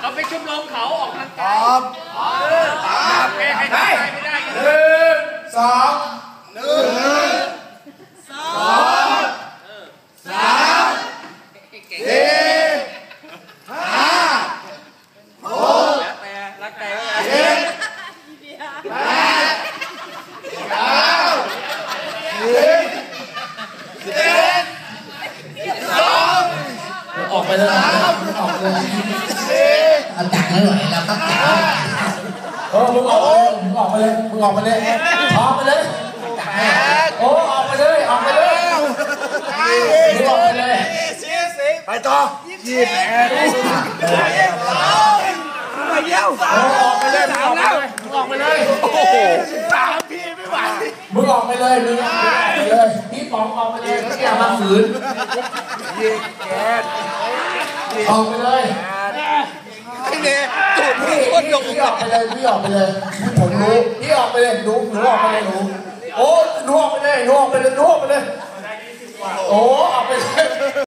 เราไปชุมลมเขาออกทางกายครับครับแก้ใครไม่ได้หนึ่งสอง ไปเลยออกไปเลยสี่เอาจักไม่ไหวแล้วครับจักเออมึงออกเลยมึงออกไปเลยมึงออกไปเลยออกไปเลยโอ้ออกไปเลยออกไปเลยมึงออกไปเลยไปต่อยี่สิบแปดโอ้ออกไปเลยมึงออกไปเลยมึงออกไปเลยสามพี่ไม่ไหวมึงออกไปเลยมึง ออกไปเลยพี่ป๋องออกไปเลยอย่ามาฝืนยี่สิบเจ็ดออกไปเลยไอ้เนี่ยจุดพี่คนยกพี่ออกไปเลยพี่ออกไปเลยผมรู้พี่ออกไปเลยหนูหนูออกไปเลยหนูโอ้หนูออกไปเลยหนูออกไปเลยหนูออกไปเลยโอ้ออกไปเลย